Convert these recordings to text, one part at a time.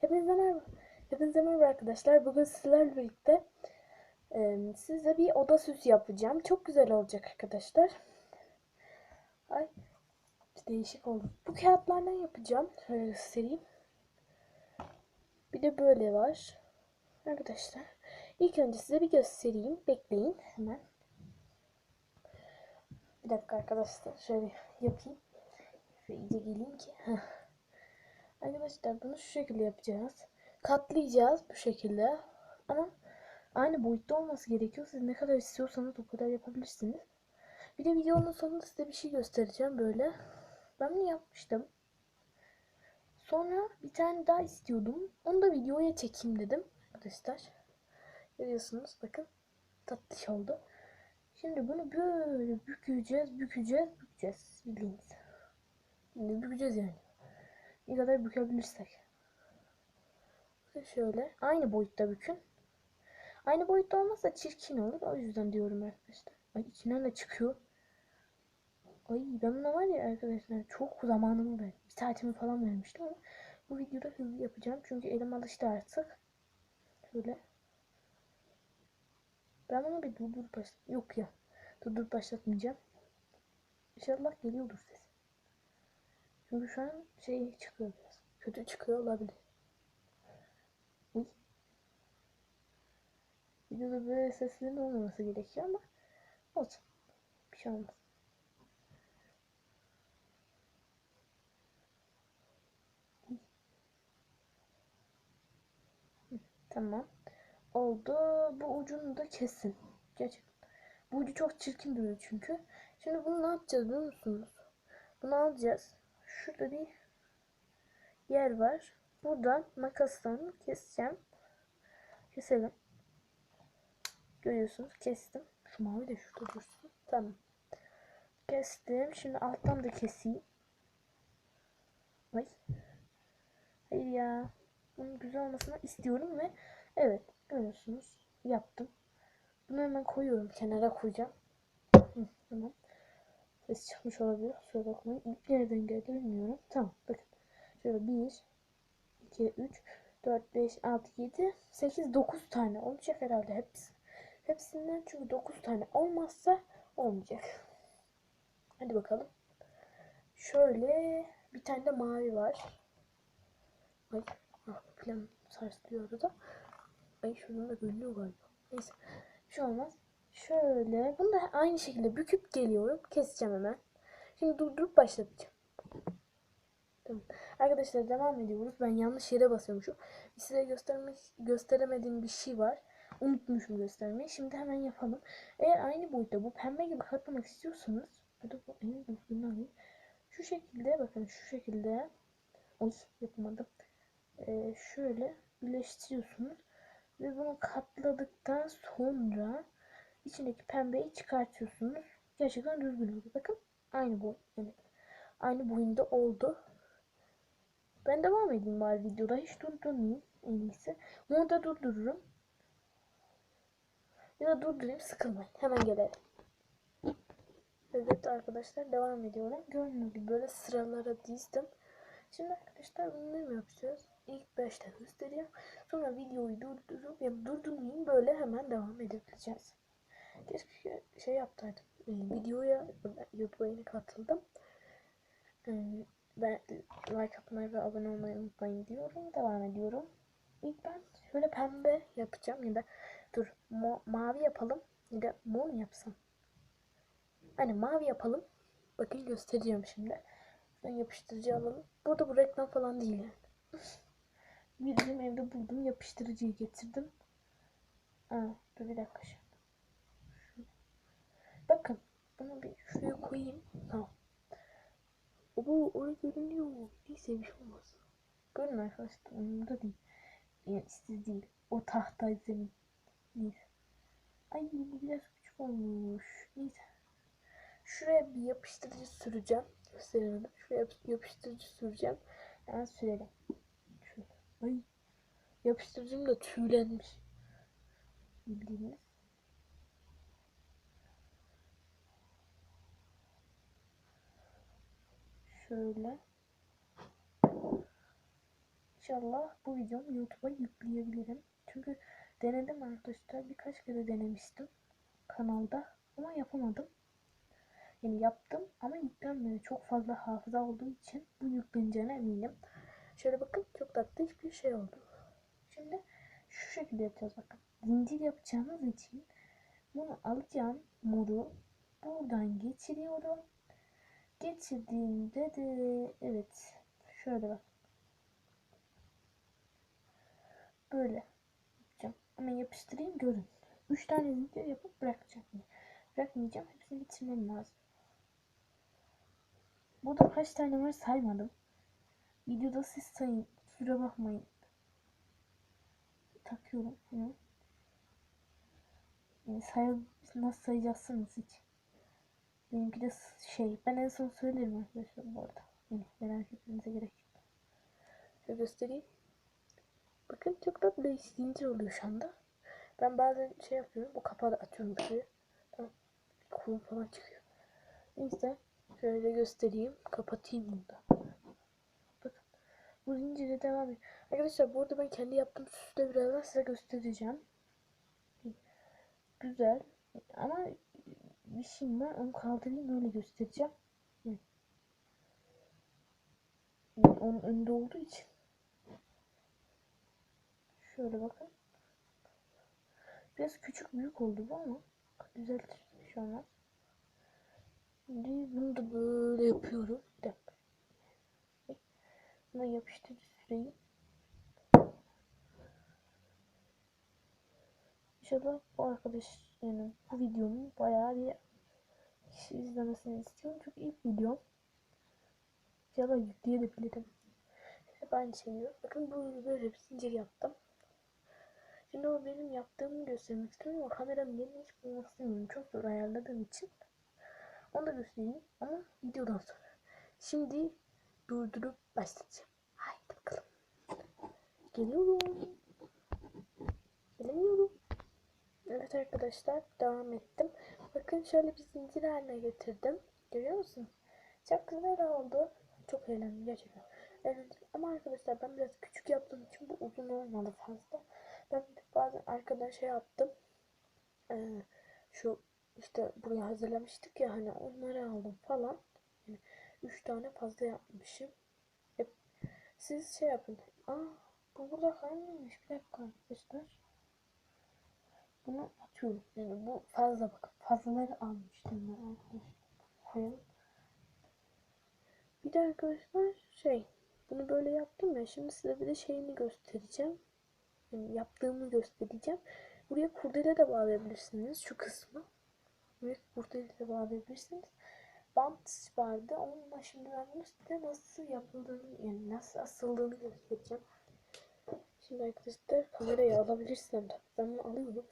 Hepinize merhaba. Hepinize merhaba arkadaşlar. Bugün sizlerle birlikte e, size bir oda süsü yapacağım. Çok güzel olacak arkadaşlar. Ay değişik oldu. Bu kağıtlardan yapacağım. Şöyle göstereyim. Bir de böyle var. Arkadaşlar. İlk önce size bir göstereyim. Bekleyin hemen. Bir dakika arkadaşlar. Şöyle yapayım. Şöyle iyice geleyim ki. Arkadaşlar bunu şu şekilde yapacağız. Katlayacağız bu şekilde. Ama aynı boyutta olması gerekiyor. Siz ne kadar istiyorsanız o kadar yapabilirsiniz. Bir de videonun sonunda size bir şey göstereceğim böyle. Ben bunu yapmıştım. Sonra bir tane daha istiyordum. Onu da videoya çekeyim dedim. Arkadaşlar. Görüyorsunuz bakın. Tatlış oldu. Şimdi bunu böyle bükeceğiz, bükeceğiz, bükeceğiz. Bildiğiniz. Şimdi bükeceğiz yani. Ne kadar bükebilirsek. Şöyle. Aynı boyutta bükün. Aynı boyutta olmazsa çirkin olur. O yüzden diyorum arkadaşlar. Ay içinden de çıkıyor. Ay ben buna var ya arkadaşlar çok zamanımı verdim. Bir saatimi falan vermiştim ama bu videoda hızlı yapacağım. Çünkü elim alıştı artık. Şöyle. Ben bunu bir durdurup başlat. Yok ya. Durdurup başlatmayacağım. İnşallah geliyordur ses. Çünkü şu an şey çıkıyor biraz. Kötü çıkıyor olabilir. Uy. Videoda böyle seslerin olmaması gerekiyor ama olsun. Bir şey olmaz. Tamam. Oldu. Bu ucunu da kesin. Gerçekten. Bu ucu çok çirkin duruyor çünkü. Şimdi bunu ne yapacağız biliyor musunuz? Bunu alacağız. Şurada bir yer var. Buradan makasla keseceğim. Keselim. Görüyorsunuz kestim. Şu mavi de şurada dursun. Tamam. Kestim. Şimdi alttan da keseyim. Ay. Hayır ya. Bunun güzel olmasını istiyorum ve evet görüyorsunuz. Yaptım. Bunu hemen koyuyorum. Kenara koyacağım. Hı, tamam. Ses çıkmış olabilir. Kusura bakmayın. İlk nereden geldi bilmiyorum. Tamam bakın. Şöyle 1, 2, 3, 4, 5, 6, 7, 8, 9 tane olacak herhalde hepsi. Hepsinden çünkü 9 tane olmazsa olmayacak. Hadi bakalım. Şöyle bir tane de mavi var. Ay ah, plan sarsılıyor da. Ay şuradan da görünüyor galiba. Neyse. Bir şey olmaz. Şöyle. Bunu da aynı şekilde büküp geliyorum. Keseceğim hemen. Şimdi durdurup başlatacağım. Tamam. Arkadaşlar devam ediyoruz. Ben yanlış yere basıyormuşum. Size göstermek gösteremediğim bir şey var. Unutmuşum göstermeyi. Şimdi hemen yapalım. Eğer aynı boyutta bu pembe gibi katlamak istiyorsanız hadi bu en düzgününü alayım. Şu şekilde bakın şu şekilde Oy yapamadım. Ee, şöyle birleştiriyorsunuz. Ve bunu katladıktan sonra içindeki pembeyi çıkartıyorsunuz. Gerçekten düzgün oldu. Bakın aynı boy. Yani aynı boyunda oldu. Ben devam edeyim bari videoda. Hiç durdurmayayım en iyisi. Bunu da durdururum. Ya da durdurayım sıkılmayın. Hemen gelelim. Evet arkadaşlar devam ediyorum. Gördüğünüz gibi böyle sıralara dizdim. Şimdi arkadaşlar bunları mı yapacağız? İlk başta göstereyim. Sonra videoyu durdurup yani durdurmayayım böyle hemen devam edebileceğiz. Keşke şey yaptaydım. Ee, videoya YouTube'a yeni katıldım. Ee, ben like atmayı ve abone olmayı unutmayın diyorum. Devam ediyorum. İlk ben şöyle pembe yapacağım ya da dur mavi yapalım ya da mor yapsam? Hani mavi yapalım. Bakın göstereceğim şimdi. Ben yapıştırıcı alalım. Burada bu reklam falan değil yani. Bizim evde buldum yapıştırıcıyı getirdim. Aa, dur bir dakika şimdi. Bakın bunu bir şuraya koyayım. Tamam. Oo orada görünüyor. Neyse bir şey olmaz. Görün arkadaşlar. Umurumda değil. Yani siz değil. O tahta zemin. Neyse. Ay bu biraz küçük olmuş. Neyse. Şuraya bir yapıştırıcı süreceğim. Gösteremedim. Şuraya yap- yapıştırıcı süreceğim. Hemen sürelim. Şöyle. Ay. Yapıştırıcım da tüylenmiş. Bildiğiniz. Şöyle. İnşallah bu videomu YouTube'a yükleyebilirim. Çünkü denedim arkadaşlar. Birkaç kere denemiştim kanalda ama yapamadım. Yani yaptım ama yüklenmedi. Çok fazla hafıza olduğu için bu yükleneceğine eminim. Şöyle bakın çok tatlı bir şey oldu. Şimdi şu şekilde yapacağız bakın. Zincir yapacağımız için bunu alacağım moru buradan geçiriyorum. Geçirdiğimde de evet şöyle bak. Böyle yapacağım. Ama yapıştırayım görün. 3 tane zincir yapıp bırakacağım. Bırakmayacağım. Hepsini bitirmem lazım. Burada kaç tane var saymadım. Videoda siz sayın. Kusura bakmayın. Takıyorum. Yani say nasıl sayacaksınız hiç. Benimki de şey. Ben en son söylerim arkadaşlar bu arada. Yani merak etmenize gerek yok. Şöyle göstereyim. Bakın çok tatlı zincir oluyor şu anda. Ben bazen şey yapıyorum. Bu kapağı da atıyorum şuraya. Tamam. Kolum falan çıkıyor. Neyse. Şöyle göstereyim. Kapatayım bunu da. Bakın. Bu zincire devam ediyor. Arkadaşlar burada ben kendi yaptığım süsü de birazdan size göstereceğim. Güzel. Ama şeyim var. Onu kaldırayım öyle göstereceğim. Onun önünde olduğu için. Şöyle bakın. Biraz küçük büyük oldu bu ama düzeltir bir şey olmaz. Şimdi bunu da böyle yapıyorum. Bir dakika. Buna yapıştırıcı süreyim. İnşallah bu arkadaş bu videomu bayağı bir kişi izlemesini istiyorum. Çünkü ilk videom. İnşallah yükleyebilirim. Şeyi diyor. Bakın böyle böyle bir zincir yaptım. Şimdi o benim yaptığımı göstermek istiyorum ama kameranın yerini hiç bulmak istemiyorum. Çok zor ayarladığım için. Onu da göstereyim ama videodan sonra. Şimdi durdurup başlayacağım. Haydi bakalım. Geliyorum. Gelemiyorum. Evet arkadaşlar devam ettim. Bakın şöyle bir zincir haline getirdim. Görüyor musun? Çok güzel oldu. Çok eğlendim gerçekten. Eğlendim. Ama arkadaşlar ben biraz küçük yaptığım için bu uzun olmadı fazla. Ben bazen arkadan şey yaptım. Ee, şu işte buraya hazırlamıştık ya hani onları aldım falan. Yani üç tane fazla yapmışım. Hep siz şey yapın. Aa bu burada kalmamış. Bir dakika arkadaşlar. Bunu atıyorum. Yani bu fazla bakın. Fazlaları almıştım ben arkadaşlar. Bir de arkadaşlar şey bunu böyle yaptım ya. Şimdi size bir de şeyini göstereceğim. Yani yaptığımı göstereceğim. Buraya kurdele de bağlayabilirsiniz. Şu kısmı. Buraya kurdele de bağlayabilirsiniz. Bant vardı. Onunla şimdi ben bunu size nasıl yapıldığını yani nasıl asıldığını göstereceğim. Şimdi arkadaşlar kamerayı alabilirsem de ben bunu alıyorum.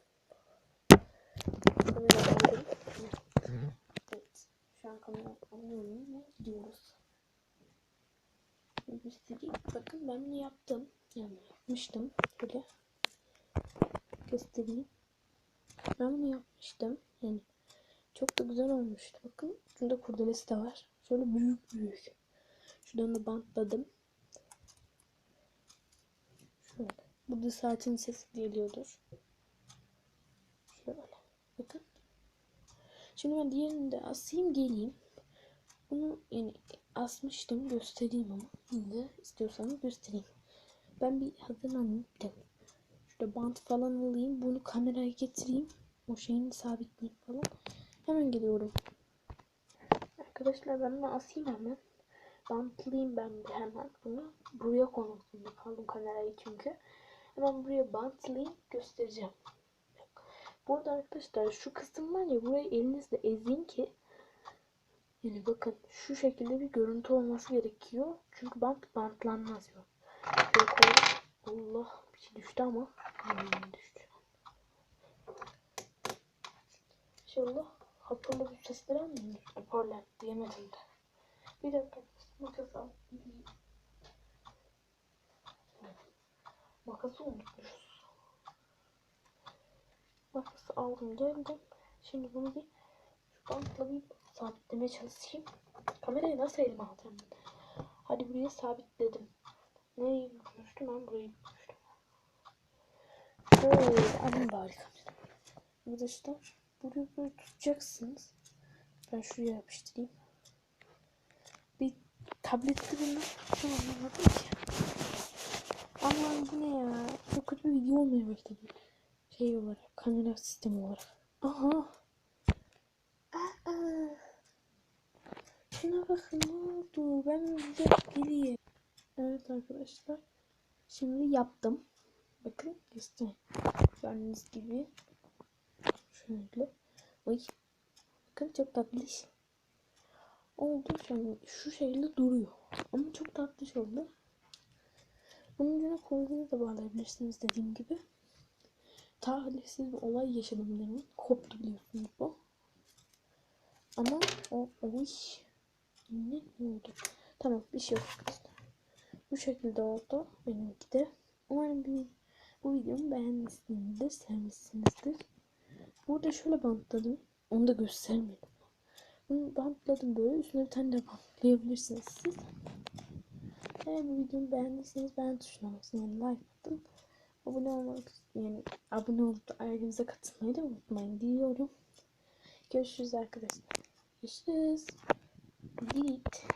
Evet. Şu an kamerayı alıyorum ve gidiyoruz. Göstereyim. Bakın ben bunu yaptım. Yani yapmıştım. Böyle göstereyim. Ben bunu yapmıştım. Yani çok da güzel olmuştu. Bakın şurada kurdelesi de var. Şöyle büyük büyük. Şuradan da bantladım. Şöyle. Burada saatin sesi geliyordur. Şöyle. Bakın. Şimdi ben diğerini de asayım geleyim. Bunu yani asmıştım göstereyim ama yine istiyorsanız göstereyim. Ben bir hazırlanayım. Bir dakika. Şurada bant falan alayım. Bunu kameraya getireyim. O şeyini sabitleyeyim falan. Hemen geliyorum. Arkadaşlar ben bunu asayım hemen. Bantlayayım ben bir hemen bunu. Buraya zorunda kaldım kamerayı çünkü. Hemen buraya bantlayayım göstereceğim. Burada arkadaşlar şu kısım var ya burayı elinizle ezin ki yani bakın şu şekilde bir görüntü olması gerekiyor. Çünkü bant bantlanmaz yok. Allah bir şey düştü ama. Hmm, düştü. İnşallah hatırlı bir sesler almıyor. Hoparlör diyemedim de. Bir dakika. Makas al. Makası unutmuşuz. Makası aldım geldim. Şimdi bunu bir şu bantla bir sabitlemeye çalışayım. Kamerayı nasıl elime alacağım? Hadi buraya sabitledim. Neyi konuştum ben burayı konuştum. Böyle alayım bari kamera. Arkadaşlar burayı böyle tutacaksınız. Ben şuraya yapıştırayım. Bir tablette bunu şu anlamadım. Aman bu ne ya? Çok kötü bir video olmaya başladı. Şey olarak, kamera sistemi olarak. Aha. Aa. Şuna bakın ne oldu? Ben güzel geleyim. Evet arkadaşlar. Şimdi yaptım. Bakın göstereyim. Gördüğünüz gibi. Şöyle. Oy. Bakın çok tatlı. Oldu. Yani şu şekilde duruyor. Ama çok tatlış oldu. Bunun üzerine kolyeleri de bağlayabilirsiniz dediğim gibi. Talihsiz bir olay yaşadım demin. Koptu biliyorsunuz bu. Ama o oy. Ne oldu? Tamam bir şey yok arkadaşlar. Bu şekilde oldu benimki de. Umarım bir, bu videomu beğenmişsinizdir, sevmişsinizdir. Burada şöyle bantladım. Onu da göstermedim. Bunu bantladım böyle. Üstüne bir tane de bantlayabilirsiniz siz. Eğer bu videomu beğendiyseniz beğen tuşuna basın. Yani like atın. Abone olmak yani abone olup ailemize katılmayı da unutmayın diyorum. Görüşürüz arkadaşlar. Görüşürüz. Delete.